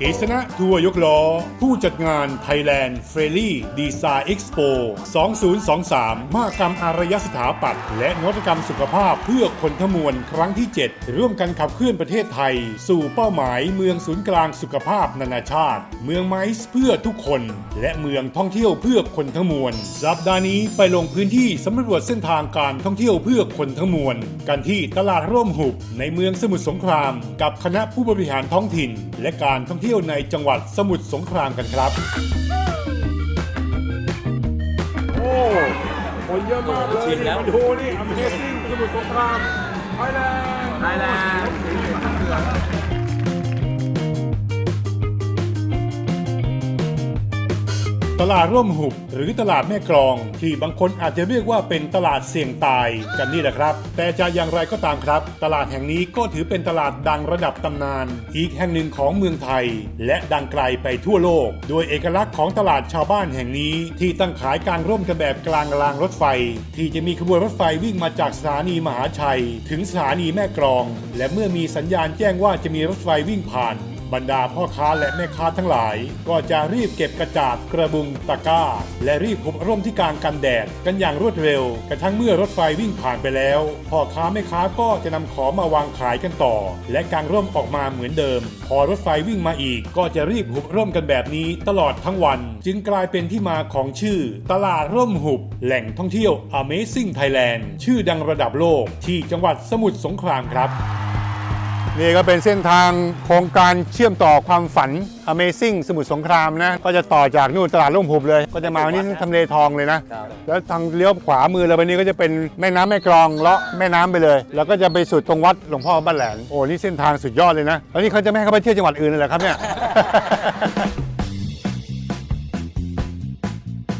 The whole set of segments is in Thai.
กฤษณะทัวร์ยกล้อ ผู้จัดงาน Thailand f r e l y Design Expo 2023 มหกรรมอารยสถาปัตย์และนวัตกรรมสุขภาพเพื่อคนทั้งมวลครั้งที่ 7 ร่วมกันขับเคลื่อนประเทศไทย สู่เป้าหมายเมืองศูนย์กลางสุขภาพนานาชาติ เมืองไมซ์เพื่อทุกคน และเมืองท่องเที่ยวเพื่อคนทั้งมวลสัปดาห์นี้ไปลงพื้นที่สำรวจเส้นทางการท่องเที่ยวเพื่อคนทั้งมวลกันที่ตลาดร่มหุบในเมืองสมุทรสงคราม กับคณะผู้บริหารท้องถิ่น และการท่องเที่ยวในจังหวัดสมุทรสงครามกันครับ โอ้คนเยอะมากเลยชินแล้ว มาดูนี่ Amazing สมุทรสงครามไทยแลนด์ไทยแลนด์ ตลาดร่วมหุบหรือตลาดแม่กลอง ที่บางคนอาจจะเรียกว่าเป็นตลาดเสี่ยงตายกันนี่แหละครับ แต่จะอย่างไรก็ตามครับ ตลาดแห่งนี้ก็ถือเป็นตลาดดังระดับตำนาน อีกแห่งหนึ่งของเมืองไทย และดังไกลไปทั่วโลก โดยเอกลักษณ์ของตลาดชาวบ้านแห่งนี้ ที่ตั้งขายกลางร่มกันแบบกลางรางรถไฟ ที่จะมีขบวนรถไฟวิ่งมาจากสถานีมหาชัย ถึงสถานีแม่กลอง และเมื่อมีสัญญาณแจ้งว่าจะมีรถไฟวิ่งผ่าน บรรดาพ่อค้าและแม่ค้าทั้งหลาย ก็จะรีบเก็บกระจาดกระบุงตะกร้า และรีบหุบร่มที่กลางกันแดดกันอย่างรวดเร็ว กระทั่งเมื่อรถไฟวิ่งผ่านไปแล้ว พ่อค้าแม่ค้าก็จะนำของมาวางขายกันต่อ และกางร่มออกมาเหมือนเดิม พอรถไฟวิ่งมาอีก ก็จะรีบหุบร่มกันแบบนี้ตลอดทั้งวัน จึงกลายเป็นที่มาของชื่อ ตลาดร่มหุบ แหล่งท่องเที่ยว Amazing Thailand ชื่อดังระดับโลกที่จังหวัดสมุทรสงครามครับ นี่ก็เป็นเส้นทางโครงการเชื่อมต่อความฝัน Amazing สมุทรสงครามนะ ก็จะต่อจากนู่นตลาดร่มหุบเลย ก็จะมาวันนี้ทำเลทองเลยนะ แล้วทางเลี้ยวขวามือเราไปนี้ก็จะเป็นแม่น้ำแม่กลองเลาะแม่น้ำไปเลย แล้วก็จะไปสุดตรงวัดหลวงพ่อบ้านแหลมโอ้นี่เส้นทางสุดยอดเลยนะแล้วนี่เขาจะไม่ให้เขาไปเที่ยวจังหวัดอื่นเลยเหรอครับเนี่ย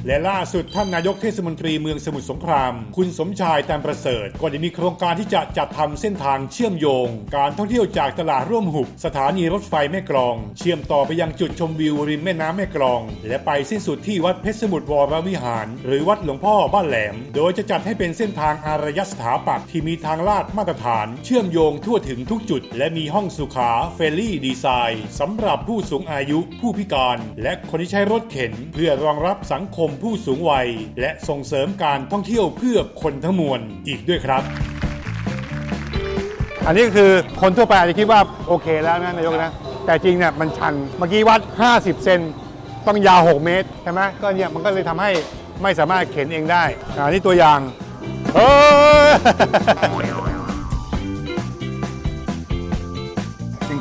และล่าสุดท่านนายกเทศมนตรีเมืองสมุทรสงคราม คุณสมชายแตามประเสริฐ ก็ได้มีโครงการที่จะจัดทำเส้นทางเชื่อมโยง การท่องเที่ยวจากตลาดร่วมหุบ สถานีรถไฟแม่กลอง เชื่อมต่อไปยังจุดชมวิวริมแม่น้ำแม่กลอง และไปสิ้นสุดที่วัดเพชรสมุทรวรวิหาร หรือวัดหลวงพ่อบ้านแหลม โดยจะจัดให้เป็นเส้นทางอารยสถาปัตย์ที่มีทางลาดมาตรฐาน เชื่อมโยงทั่วถึงทุกจุด และมีห้องสุขาเฟรลี่ดีไซน์สำหรับผู้สูงอายุผู้พิการ และคนที่ใช้รถเข็น เพื่อรองรับสังคมผู้สูงวัย และส่งเสริมการท่องเที่ยวเพื่อคนทั้งมวลอีกด้วยครับ อันนี้คือคนทั่วไปอาจจะคิดว่าโอเคแล้วนะนายกนะ แต่จริงเนี่ยมันชันเมื่อกี้วัด 50 เซนต้องยาว 6 เมตรใช่ไหมก็เนี่ยมันก็เลยทำให้ไม่สามารถเข็นเองได้อันนี้ตัวอย่างเออ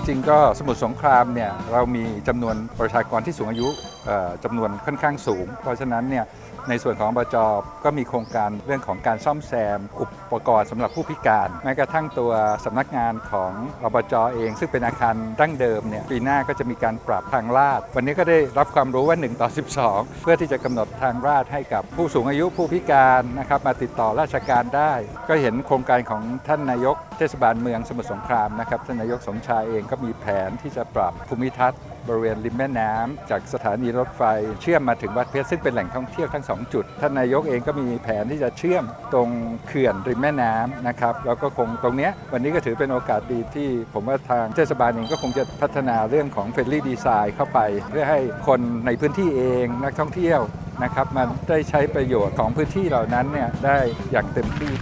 จริงๆก็สมุทรสงครามเนี่ยเรามีจำนวนประชากรที่สูงอายุเอ่อจำนวนค่อนข้างสูง เพราะฉะนั้นเนี่ย ในส่วนของอบจก็มีโครงการเรื่องของการซ่อมแซม อุปกรณ์สำหรับผู้พิการ แม้กระทั่งตัวสำนักงานของอบจเอง ซึ่งเป็นอาคารดั้งเดิมเนี่ยปีหน้าก็จะมีการปรับทางลาด วันนี้ก็ได้รับความรู้ว่า 1 ต่อ 12 เพื่อที่จะกำหนดทางลาดให้กับผู้สูงอายุผู้พิการนะครับมาติดต่อราชการได้ ก็เห็นโครงการของท่านนายกเทศบาลเมืองสมุทรสงครามนะครับท่านนายกสมชายเองก็มีแผนที่จะปรับภูมิทัศน์ บริเวณริมแม่น้ำจากสถานีรถไฟ เชื่อมมาถึงวัดเพชรซึ่งเป็นแหล่งท่องเที่ยวทั้งสองจุด ท่านนายกเองก็มีแผนที่จะเชื่อมตรงเขื่อนริมแม่น้ำนะครับแล้วก็คงตรงเนี้ยวันนี้ก็ถือเป็นโอกาสดีที่ ผมว่าทางเทศบาลเองก็คงจะพัฒนาเรื่องของเฟรนลี่ดีไซน์เข้าไป เพื่อให้คนในพื้นที่เองนักท่องเที่ยวนะครับมันได้ใช้ประโยชน์ของพื้นที่เหล่านั้นเนี่ยได้อย่างเต็มที่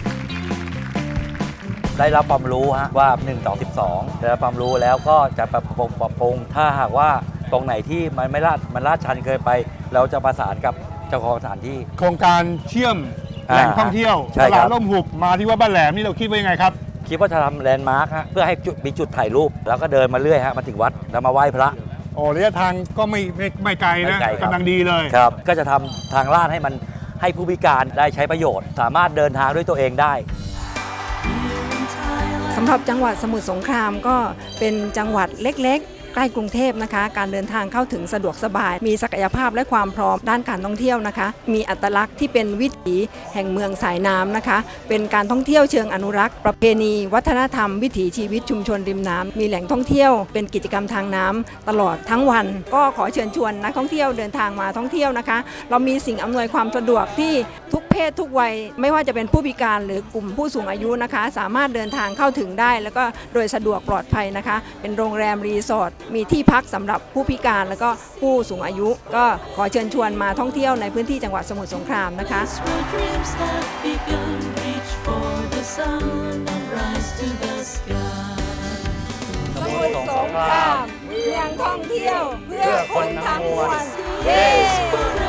ได้รับความรู้ฮะว่า1ต่อ12ได้รับความรู้แล้วก็จะปรับปรุงปรับปรุง ถ้าหากว่าตรงไหนที่มันไม่ลาดมันลาดชันเกินไป เราจะประสานกับเจ้าของสถานที่ โครงการเชื่อมแหล่งท่องเที่ยวใช่ตครัลาบดร่มหุบมาที่วัดบ้านแหลมนี่เราคิดว่ายังไงครับ คิดว่าจะทำแลนด์มาร์คฮะเพื่อให้จุดมีจุดถ่ายรูป แล้วก็เดินมาเรื่อยฮะมาถึงวัดแล้วมาไหว้พระ โอ้ระยะทางก็ไม่ไม่ไม่ไกลนะไม่ไกลครับ กำลังดีเลย ครับก็จะทำทางลาดให้มันให้ผู้พิการได้ใช้ประโยชน์ สามารถเดินทางด้วยตัวเองได้ สำหรับจังหวัดสมุทรสงครามก็เป็นจังหวัดเล็กๆ ใกล้กรุงเทพนะคะ การเดินทางเข้าถึงสะดวกสบาย มีศักยภาพและความพร้อมด้านการท่องเที่ยวนะคะ มีอัตลักษณ์ที่เป็นวิถีแห่งเมืองสายน้ำนะคะ เป็นการท่องเที่ยวเชิงอนุรักษ์ ประเพณี วัฒนธรรม วิถีชีวิตชุมชนริมน้ำมีแหล่งท่องเที่ยว เป็นกิจกรรมทางน้ำตลอดทั้งวัน ก็ขอเชิญชวนนักท่องเที่ยวเดินทางมาท่องเที่ยวนะคะ เรามีสิ่งอำนวยความสะดวกที่ทุกเพศทุกวัย ไม่ว่าจะเป็นผู้พิการหรือกลุ่มผู้สูงอายุนะคะ สามารถเดินทางเข้าถึงได้ แล้วก็โดยสะดวกปลอดภัยนะคะ เป็นโรงแรมรีสอร์ทมีที่พักสำหรับผู้พิการแล้วก็ผู้สูงอายุ ก็ขอเชิญชวนมาท่องเที่ยวในพื้นที่จังหวัดสมุทรสงครามนะคะ Where dreams have begun, reach for the sun and rise to the sky. สมุทรสงคราม เมืองท่องเที่ยว เพื่อคนทั้งมวลเย้